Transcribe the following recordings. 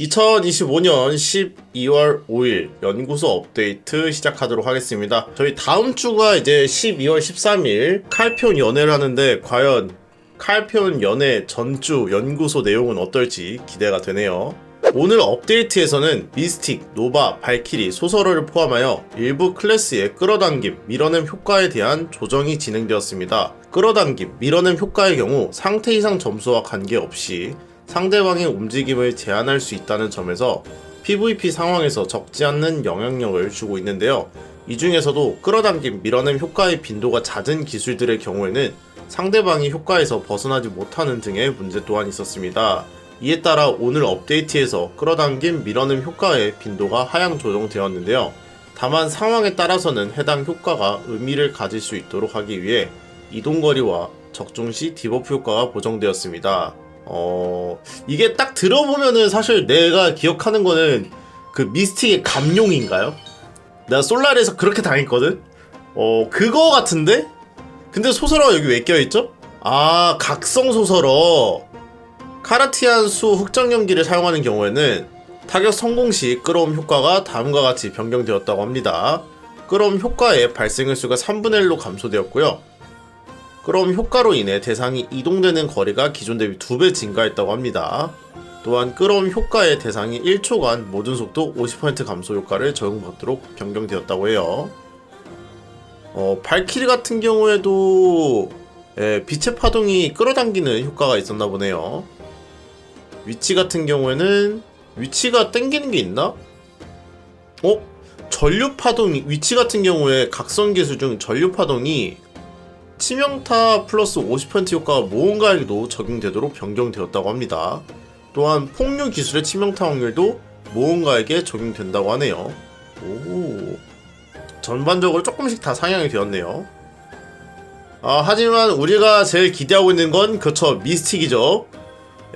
2025년 12월 5일 연구소 업데이트 시작하도록 하겠습니다. 저희 다음 주가 이제 12월 13일 칼피온 연애를 하는데 과연 칼피온 연애 전주 연구소 내용은 어떨지 기대가 되네요. 오늘 업데이트에서는 미스틱, 노바, 발키리, 소설어를 포함하여 일부 클래스의 끌어당김, 밀어냄 효과에 대한 조정이 진행되었습니다. 끌어당김, 밀어냄 효과의 경우 상태 이상 점수와 관계없이 상대방의 움직임을 제한할 수 있다는 점에서 PVP 상황에서 적지 않는 영향력을 주고 있는데요. 이 중에서도 끌어당김, 밀어냄 효과의 빈도가 잦은 기술들의 경우에는 상대방이 효과에서 벗어나지 못하는 등의 문제 또한 있었습니다. 이에 따라 오늘 업데이트에서 끌어당김, 밀어냄 효과의 빈도가 하향 조정되었는데요. 다만 상황에 따라서는 해당 효과가 의미를 가질 수 있도록 하기 위해 이동거리와 적중 시 디버프 효과가 보정되었습니다. 어, 이게 딱 들어보면은 사실 내가 기억하는 거는 그 미스틱의 감룡인가요? 내가 솔라리에서 그렇게 당했거든? 어, 그거 같은데? 근데 소설어가 여기 왜 껴있죠? 아, 각성 소설어. 카라티안 수 흑정 연기를 사용하는 경우에는 타격 성공 시 끌어옴 효과가 다음과 같이 변경되었다고 합니다. 끌어옴 효과의 발생 횟수가 3분의 1로 감소되었고요. 그럼 효과로 인해 대상이 이동되는 거리가 기존 대비 2배 증가했다고 합니다. 또한 끌어옴 효과의 대상이 1초간 모든 속도 50% 감소 효과를 적용받도록 변경되었다고 해요. 어, 발키리 같은 경우에도 예, 빛의 파동이 끌어당기는 효과가 있었나 보네요. 위치 같은 경우에는 위치가 땡기는 게 있나? 어? 전류 파동이 위치 같은 경우에 각성 기술 중 전류 파동이 치명타 플러스 50% 효과가 모험가에게도 적용되도록 변경되었다고 합니다. 또한 폭류 기술의 치명타 확률도 모험가에게 적용된다고 하네요. 오. 전반적으로 조금씩 다 상향이 되었네요. 아, 하지만 우리가 제일 기대하고 있는 건 그쵸 미스틱이죠.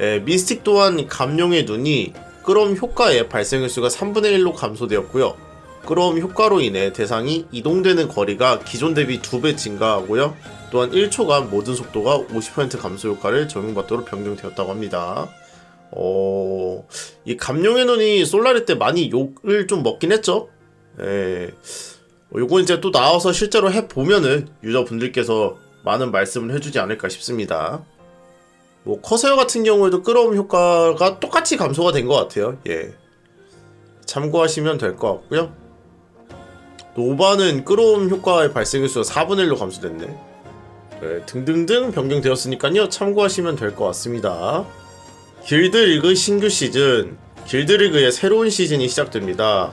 예, 미스틱 또한 감룡의 눈이 끌어옴 효과의 발생 횟수가 3분의 1로 감소되었고요. 끌어옴 효과로 인해 대상이 이동되는 거리가 기존 대비 2배 증가하고요. 또한 1초간 모든 속도가 50% 감소 효과를 적용받도록 변경되었다고 합니다. 어, 이 감룡의 눈이 솔라리 때 많이 욕을 좀 먹긴 했죠. 예. 어, 요건 이제 또 나와서 실제로 해보면은 유저분들께서 많은 말씀을 해주지 않을까 싶습니다. 뭐, 커세어 같은 경우에도 끌어옴 효과가 똑같이 감소가 된 것 같아요. 예. 참고하시면 될 것 같고요. 노바는 끌어옴 효과의 발생 횟수가 4분의 1로 감소됐네. 네, 등등등 변경되었으니까요. 참고하시면 될 것 같습니다. 길드리그 신규 시즌, 길드리그의 새로운 시즌이 시작됩니다.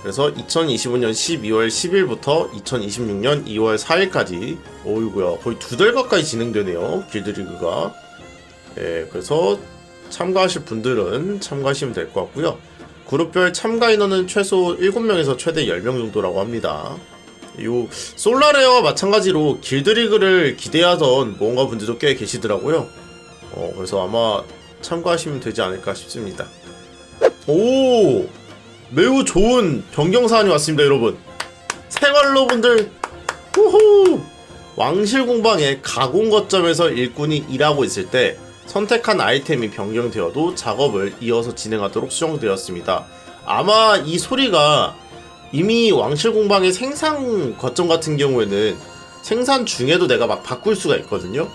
그래서 2025년 12월 10일부터 2026년 2월 4일까지, 어이구야, 거의 두 달 가까이 진행되네요. 길드리그가. 예, 그래서 참가하실 분들은 참가하시면 될 것 같고요. 그룹별 참가 인원은 최소 7명에서 최대 10명 정도라고 합니다. 요 솔라레어와 마찬가지로 길드리그를 기대하던 모험가 분들도 꽤 계시더라고요. 어, 그래서 아마 참가하시면 되지 않을까 싶습니다. 오! 매우 좋은 변경 사안이 왔습니다, 여러분. 생활로 분들 후후! 왕실 공방의 가공 거점에서 일꾼이 일하고 있을 때 선택한 아이템이 변경되어도 작업을 이어서 진행하도록 수정되었습니다. 아마 이 소리가 이미 왕실 공방의 생산 거점 같은 경우에는 생산 중에도 내가 막 바꿀 수가 있거든요.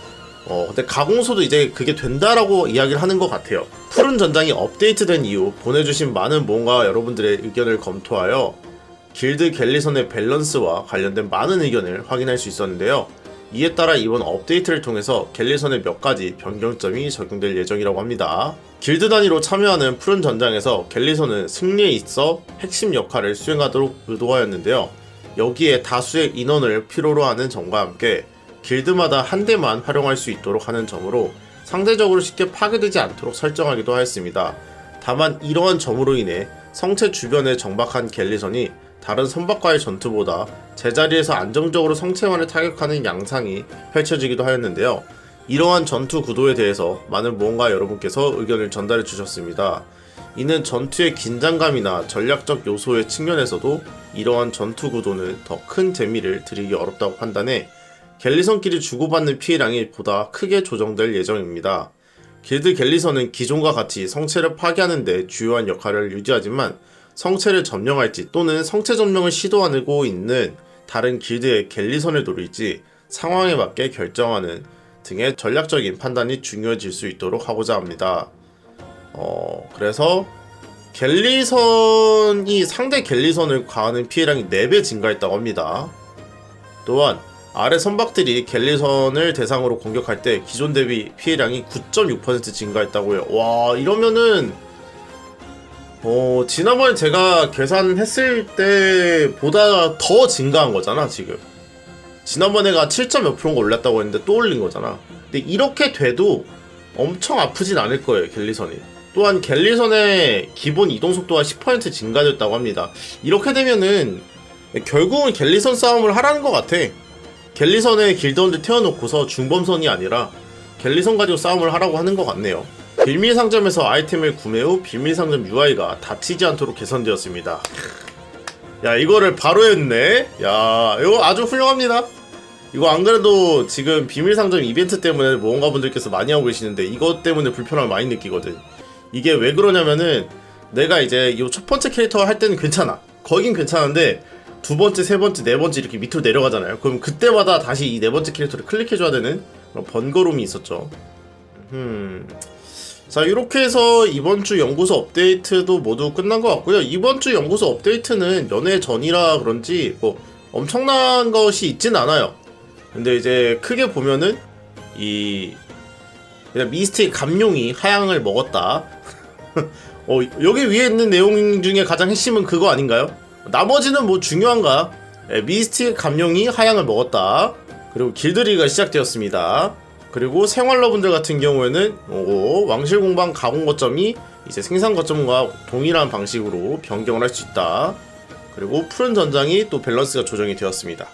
어, 근데 가공소도 이제 그게 된다라고 이야기를 하는 것 같아요. 푸른 전장이 업데이트된 이후 보내주신 많은 모험가 여러분들의 의견을 검토하여 길드 갤리선의 밸런스와 관련된 많은 의견을 확인할 수 있었는데요. 이에 따라 이번 업데이트를 통해서 갤리선의 몇 가지 변경점이 적용될 예정이라고 합니다. 길드 단위로 참여하는 푸른 전장에서 갤리선은 승리에 있어 핵심 역할을 수행하도록 의도하였는데요. 여기에 다수의 인원을 필요로 하는 점과 함께 길드마다 한 대만 활용할 수 있도록 하는 점으로 상대적으로 쉽게 파괴되지 않도록 설정하기도 하였습니다. 다만 이러한 점으로 인해 성체 주변에 정박한 갤리선이 다른 선박과의 전투보다 제자리에서 안정적으로 성체만을 타격하는 양상이 펼쳐지기도 하였는데요. 이러한 전투 구도에 대해서 많은 모험가 여러분께서 의견을 전달해 주셨습니다. 이는 전투의 긴장감이나 전략적 요소의 측면에서도 이러한 전투 구도는 더 큰 재미를 드리기 어렵다고 판단해 갤리선끼리 주고받는 피해량이 보다 크게 조정될 예정입니다. 길드 갤리선은 기존과 같이 성체를 파괴하는 데 주요한 역할을 유지하지만 성체를 점령할지 또는 성체 점령을 시도하고 있는 다른 길드의 갤리선을 노릴지 상황에 맞게 결정하는 등의 전략적인 판단이 중요해질 수 있도록 하고자 합니다. 어, 그래서 갤리선이 상대 갤리선을 가하는 피해량이 4배 증가했다고 합니다. 또한 아래 선박들이 갤리선을 대상으로 공격할 때 기존 대비 피해량이 9.6% 증가했다고요. 와 이러면은 어 지난번에 제가 계산했을 때보다 더 증가한 거잖아 지금. 지난번에가 7. 몇 프로가 올랐다고 했는데 또 올린 거잖아. 근데 이렇게 돼도 엄청 아프진 않을 거예요 갤리선이. 또한 갤리선의 기본 이동 속도가 10% 증가됐다고 합니다. 이렇게 되면은 결국은 갤리선 싸움을 하라는 것 같아. 갤리선에 길드원들 태워놓고서 중범선이 아니라 갤리선 가지고 싸움을 하라고 하는 것 같네요. 빌밀 상점에서 아이템을 구매 후 빌밀 상점 UI가 닫히지 않도록 개선되었습니다. 야 이거를 바로 했네. 야 이거 아주 훌륭합니다. 이거 안 그래도 지금 비밀 상점 이벤트 때문에 모험가 분들께서 많이 하고 계시는데 이것 때문에 불편함을 많이 느끼거든. 이게 왜 그러냐면은 내가 이제 이 첫 번째 캐릭터 할 때는 괜찮아. 거긴 괜찮은데 두 번째, 세 번째, 네 번째 이렇게 밑으로 내려가잖아요. 그럼 그때마다 다시 이 네 번째 캐릭터를 클릭해줘야 되는 그런 번거로움이 있었죠. 음. 자, 이렇게 해서 이번 주 연구소 업데이트도 모두 끝난 것 같고요. 이번 주 연구소 업데이트는 연애 전이라 그런지 뭐 엄청난 것이 있진 않아요. 근데 이제 크게 보면은 이 그냥 미스틱 감룡이 하향을 먹었다. 어, 여기 위에 있는 내용 중에 가장 핵심은 그거 아닌가요? 나머지는 뭐 중요한가? 예, 미스틱 감룡이 하향을 먹었다. 그리고 길들이기가 시작되었습니다. 그리고 생활러분들 같은 경우에는 오, 왕실 공방 가공 거점이 이제 생산 거점과 동일한 방식으로 변경을 할 수 있다. 그리고 푸른 전장이 또 밸런스가 조정이 되었습니다.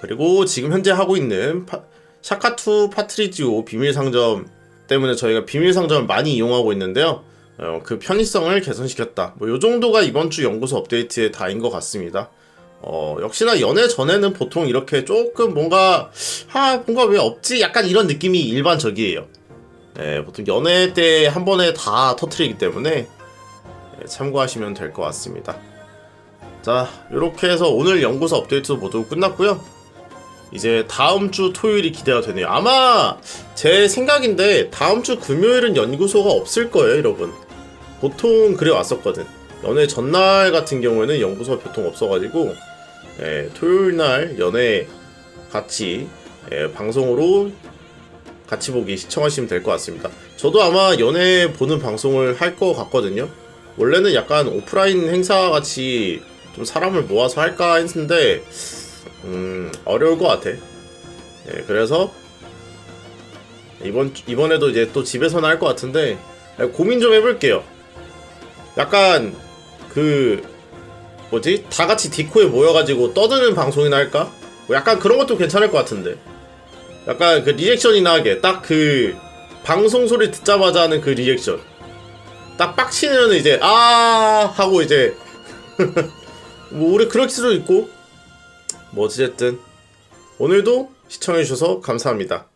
그리고 지금 현재 하고 있는 파, 샤카투 파트리지오 비밀 상점 때문에 저희가 비밀 상점을 많이 이용하고 있는데요. 어, 그 편의성을 개선시켰다. 뭐 요 정도가 이번 주 연구소 업데이트의 다인 것 같습니다. 어, 역시나 연애 전에는 보통 이렇게 조금 뭔가 아 뭔가 왜 없지? 약간 이런 느낌이 일반적이에요. 예, 보통 연애 때 한 번에 다 터트리기 때문에 예, 참고하시면 될 것 같습니다. 자, 이렇게 해서 오늘 연구소 업데이트 모두 끝났고요. 이제 다음 주 토요일이 기대가 되네요. 아마 제 생각인데 다음 주 금요일은 연구소가 없을 거예요, 여러분. 보통 그래 왔었거든. 연애 전날 같은 경우에는 연구소가 보통 없어가지고 예, 토요일 날 연애 같이 예, 방송으로 같이 보기 시청하시면 될 것 같습니다. 저도 아마 연애 보는 방송을 할 것 같거든요. 원래는 약간 오프라인 행사 같이 좀 사람을 모아서 할까 했는데 음, 어려울 것 같아. 예, 그래서 이번 이번에도 이제 또 집에서는 할 것 같은데 예, 고민 좀 해볼게요. 약간 그 뭐지 다 같이 디코에 모여가지고 떠드는 방송이나 할까? 뭐 약간 그런 것도 괜찮을 것 같은데. 약간 그 리액션이나 하게 딱 그 방송 소리 듣자마자 하는 그 리액션. 딱 빡치면 이제 아 하고 이제 뭐 우리 그럴 수도 있고 뭐 어쨌든 오늘도 시청해주셔서 감사합니다.